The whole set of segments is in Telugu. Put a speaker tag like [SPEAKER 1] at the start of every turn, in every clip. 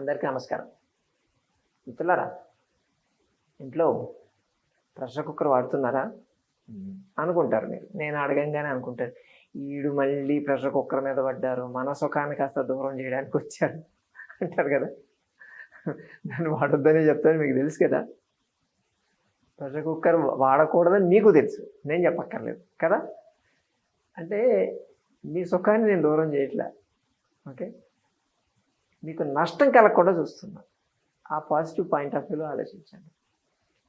[SPEAKER 1] అందరికీ నమస్కారం. మిత్రులారా ఇంట్లో ప్రెషర్ కుక్కర్ వాడుతున్నారా? అనుకుంటారు మీరు. నేను అడగంగానే అనుకుంటారు. ఈడు మళ్ళీ ప్రెషర్ కుక్కర్ మీద పడ్డారు మన సుఖాన్ని కాస్త దూరం చేయడానికి వచ్చాడు అంటారు కదా. దాన్ని వాడొద్దని చెప్తాను మీకు తెలుసు కదా. ప్రెషర్ కుక్కర్ వాడకూడదని మీకు తెలుసు. నేను చెప్పక్కర్లేదు కదా. అంటే మీ సుఖాన్ని నేను దూరం చేయట్లే. ఓకే? మీకు నష్టం కలగకుండా చూస్తున్నాను. ఆ పాజిటివ్ పాయింట్ ఆఫ్ వ్యూలో ఆలోచించండి.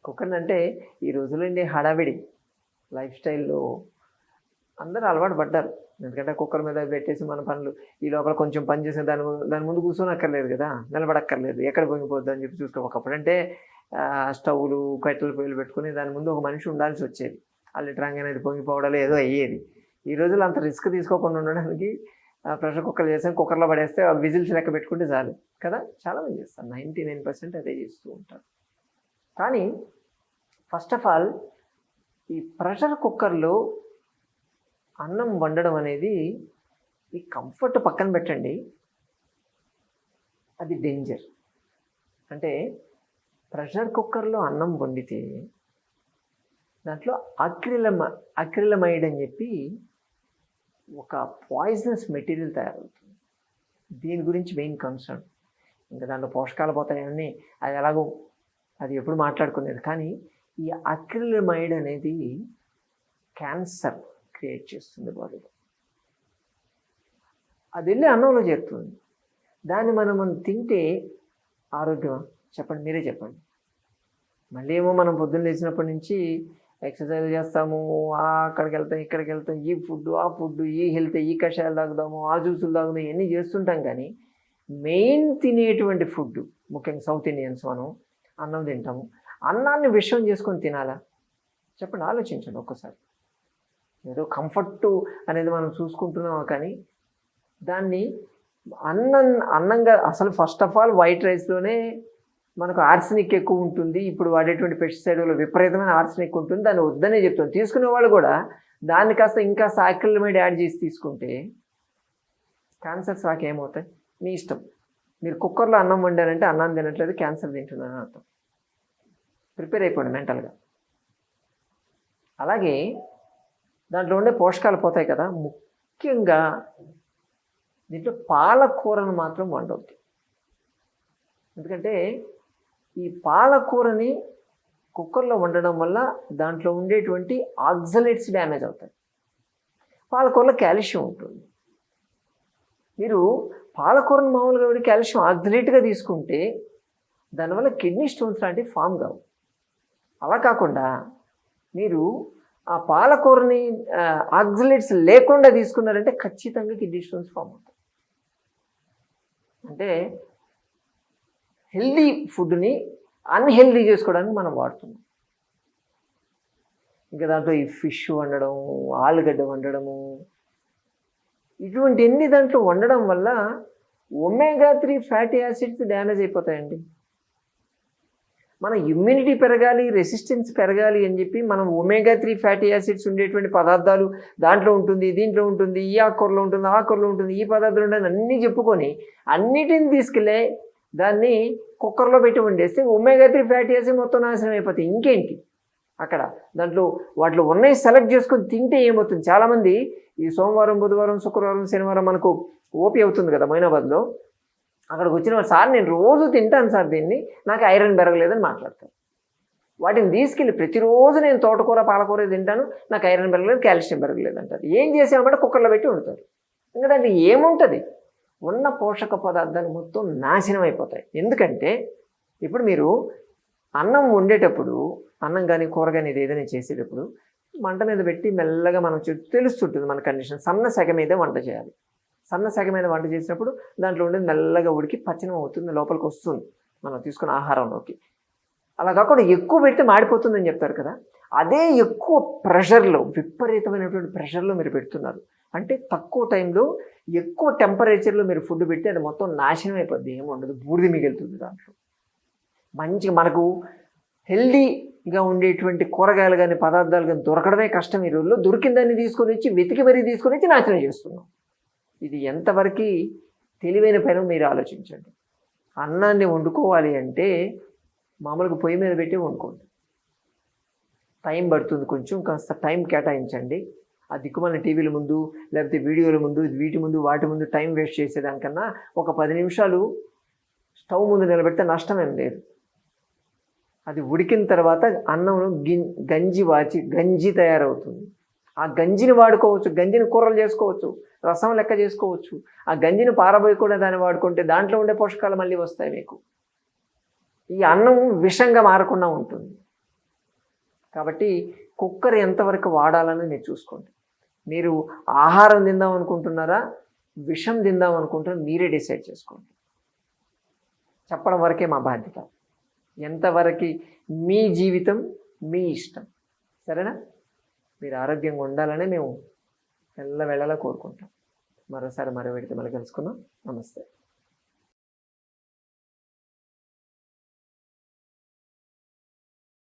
[SPEAKER 1] కుక్కర్ అంటే ఈ రోజులండి హడావిడి లైఫ్ స్టైల్లో అందరూ అలవాటు పడ్డారు. ఎందుకంటే కుక్కర్ మీద పెట్టేసి మన పనులు ఈ లోపల కొంచెం పని చేసిన దాని దాని ముందు కూర్చొని అక్కర్లేదు కదా నిలబడక్కర్లేదు ఎక్కడ పోయిపోద్దు అని చెప్పి చూసుకో ఒకప్పుడంటే అంటే స్టవ్లు కట్టెలు పొయ్యిలు పెట్టుకుని దాని ముందు ఒక మనిషి ఉండాల్సి వచ్చేది. అల్లెట్రాంగ్ అనేది పొంగిపోవడాలు ఏదో అయ్యేది. ఈ రోజుల్లో అంత రిస్క్ తీసుకోకుండా ఉండడానికి ప్రెషర్ కుక్కర్ చేసాం కుక్కర్లో పడేస్తే విజిల్స్ లెక్క పెట్టుకుంటే చాలు కదా? చాలామంది చేస్తారు. నైంటీ నైన్ పర్సెంట్ అదే చేస్తూ ఉంటారు. కానీ ఫస్ట్ ఆఫ్ ఆల్ ఈ ప్రెషర్ కుక్కర్లో అన్నం వండడం అనేది ఈ కంఫర్ట్ పక్కన పెట్టండి. అది డేంజర్. అంటే ప్రెషర్ కుక్కర్లో అన్నం వండితే దాంట్లో అక్రిలమ అక్రిలమైడ్ అని చెప్పి ఒక పాయిజనస్ మెటీరియల్ తయారవుతుంది. దీని గురించి మెయిన్ కన్సర్న్ ఇంకా దాంట్లో పోషకాలు పోతాయని అది ఎలాగో అది ఎప్పుడు మాట్లాడుకునేది. కానీ ఈ అక్రిలమైడ్ అనేది క్యాన్సర్ క్రియేట్ చేస్తుంది బాడీలో అది వెళ్ళి అన్నంలో చేరుతుంది. దాన్ని మనం మనం తింటే ఆరోగ్యం చెప్పండి మీరే చెప్పండి. మళ్ళీ ఏమో మనం పొద్దున్న లేచినప్పటి నుంచి ఎక్సర్సైజ్ చేస్తాము అక్కడికి వెళ్తాం ఇక్కడికి వెళ్తాం ఈ ఫుడ్ ఆ ఫుడ్ ఈ హెల్త్ ఈ కషాయాలు తాగుదాము ఆ జ్యూసులు తాగుదాం ఇవన్నీ చేస్తుంటాం కానీ మెయిన్ తినేటువంటి ఫుడ్ ముఖ్యంగా సౌత్ ఇండియన్స్ మనం అన్నం తింటాము. అన్నాన్ని విషయం చేసుకొని తినాలా? చెప్పండి ఆలోచించండి ఒక్కసారి. ఏదో కంఫర్ట్ అనేది మనం చూసుకుంటున్నాము కానీ దాన్ని అన్నం అన్నంగా అసలు ఫస్ట్ ఆఫ్ ఆల్ వైట్ రైస్లోనే మనకు ఆర్సనిక్ ఎక్కువ ఉంటుంది. ఇప్పుడు వాడేటువంటి పెస్టిసైడ్లో విపరీతమైన ఆర్సనిక్ ఉంటుంది. దాన్ని వద్దనే చెప్తాను. తీసుకునే వాళ్ళు కూడా దాన్ని కాస్త ఇంకా సాక్రిలమైడ్ యాడ్ చేసి తీసుకుంటే క్యాన్సర్స్ రాక ఏమవుతాయి? మీ ఇష్టం. మీరు కుక్కర్లో అన్నం వండారంటే అన్నం తినట్లేదు క్యాన్సర్ తింటున్నారని అర్థం. ప్రిపేర్ అయిపోండి మెంటల్గా అలాగే దాంట్లో ఉండే పోషకాలు పోతాయి కదా. ముఖ్యంగా దీంట్లో పాలకూరను మాత్రం వండవద్దు ఎందుకంటే ఈ పాలకూరని కుక్కర్లో వండడం వల్ల దాంట్లో ఉండేటువంటి ఆక్సలేట్స్ డ్యామేజ్ అవుతాయి. పాలకూరలో కాల్షియం ఉంటుంది. మీరు పాలకూరను మామూలుగా కూడా కాల్షియం ఆక్సలేట్గా తీసుకుంటే దానివల్ల కిడ్నీ స్టోన్స్ లాంటివి ఫామ్ కావు. అలా కాకుండా మీరు ఆ పాలకూరని ఆక్సలేట్స్ లేకుండా తీసుకున్నారంటే ఖచ్చితంగా కిడ్నీ స్టోన్స్ ఫామ్ అవుతాయి. అంటే హెల్దీ ఫుడ్ని అన్హెల్దీ చేసుకోవడానికి మనం వాడుతున్నాం. ఇంకా దాంట్లో ఈ ఫిష్ వండడం ఆలుగడ్డ వండడము ఇటువంటి ఎన్ని దాంట్లో వండడం వల్ల omega three fatty acids damage అయిపోతాయండి. మన ఇమ్యూనిటీ పెరగాలి రెసిస్టెన్స్ పెరగాలి అని చెప్పి మనం ఒమేగా త్రీ ఫ్యాటీ యాసిడ్స్ ఉండేటువంటి పదార్థాలు దాంట్లో ఉంటుంది దీంట్లో ఉంటుంది ఈ ఆకుకూరలో ఉంటుంది ఆ ఉంటుంది ఈ పదార్థాలు ఉంటుంది అన్నీ చెప్పుకొని అన్నిటిని తీసుకెళ్ళే దాన్ని కుక్కర్లో పెట్టి వండేస్తే ఒమేగా త్రీ ఫ్యాటీ యాసిడ్ మొత్తం నాశనం అయిపోతాయి. ఇంకేంటి? అక్కడ దాంట్లో వాటిలో ఉన్నాయి సెలెక్ట్ చేసుకొని తింటే ఏమవుతుంది? చాలామంది ఈ సోమవారం బుధవారం శుక్రవారం శనివారం మనకు ఓపీ అవుతుంది కదా మైనాబాద్లో. అక్కడికి వచ్చిన సార్ నేను రోజు తింటాను సార్ దీన్ని నాకు ఐరన్ పెరగలేదని మాట్లాడతాను వాటిని తీసుకెళ్ళి ప్రతిరోజు నేను తోటకూర పాలకూర తింటాను నాకు ఐరన్ పెరగలేదు కాల్షియం పెరగలేదు అంటారు ఏం చేసామంటే కుక్కర్లో పెట్టి ఉంటారు ఇంకా దాంట్లో ఏముంటుంది? ఉన్న పోషక పదార్థాలు మొత్తం నాశనం అయిపోతాయి. ఎందుకంటే ఇప్పుడు మీరు అన్నం వండేటప్పుడు అన్నం కానీ కూర కానీ ఇది ఏదైనా చేసేటప్పుడు మంట మీద పెట్టి మెల్లగా మనం తెలుస్తుంటుంది మన కండిషన్ సన్న సెగ మీద వంట చేయాలి. సన్న సెగ మీద వంట చేసినప్పుడు దాంట్లో ఉండేది మెల్లగా ఉడికి పచ్చనం అవుతుంది లోపలికి వస్తుంది. మనం తీసుకున్న ఆహారంలోకి. అలా కాకుండా ఎక్కువ పెడితే మాడిపోతుందని చెప్తారు కదా. అదే ఎక్కువ ప్రెషర్లో విపరీతమైనటువంటి ప్రెషర్లో మీరు పెడుతున్నారు. అంటే తక్కువ టైంలో ఎక్కువ టెంపరేచర్లో మీరు ఫుడ్ పెడితే అది మొత్తం నాశనం అయిపోద్ది ఏమి ఉండదు బూడిద మిగులుతుంది దాంట్లో. మంచిగా మనకు హెల్దీగా ఉండేటువంటి కూరగాయలు కానీ పదార్థాలు కానీ దొరకడమే కష్టం ఈ రోజుల్లో. దొరికిన దాన్ని తీసుకొని వచ్చి వెతికి మరీ తీసుకొని వచ్చి నాశనం చేస్తున్నాం. ఇది ఎంతవరకు తెలివైన పని మీరు ఆలోచించండి. అన్నాన్ని వండుకోవాలి అంటే మామూలుగా పొయ్యి మీద పెట్టి వండుకోండి టైం పడుతుంది. కొంచెం కాస్త టైం కేటాయించండి. ఆ దిక్కుమాలిన టీవీల ముందు లేకపోతే వీడియోల ముందు వీటి ముందు వాటి ముందు టైం వేస్ట్ చేసేదానికన్నా ఒక పది నిమిషాలు స్టవ్ ముందు నిలబెడితే నష్టం లేదు. అది ఉడికిన తర్వాత అన్నం గంజి వాచి గంజి తయారవుతుంది. ఆ గంజిని వాడుకోవచ్చు గంజిని కూరలు చేసుకోవచ్చు రసం లెక్క చేసుకోవచ్చు. ఆ గంజిని పారబోయకుండా దాన్ని వాడుకుంటే దాంట్లో ఉండే పోషకాలు మళ్ళీ వస్తాయి మీకు. ఈ అన్నం విషంగా మారకుండా ఉంటుంది. కాబట్టి కుక్కర్ ఎంతవరకు వాడాలని మీరు చూసుకోండి. మీరు ఆహారం తిందాం అనుకుంటున్నారా విషం తిందాం అనుకుంటున్నారా మీరే డిసైడ్ చేసుకోండి. చెప్పడం వరకే మా బాధ్యత. ఎంతవరకు మీ జీవితం మీ ఇష్టం. సరేనా? మీరు ఆరోగ్యంగా ఉండాలని మేము వెళ్ళ వెళ్ళలా కోరుకుంటాం. మరోసారి మరో వెళితే మళ్ళీ కలుసుకుందాం. నమస్తే.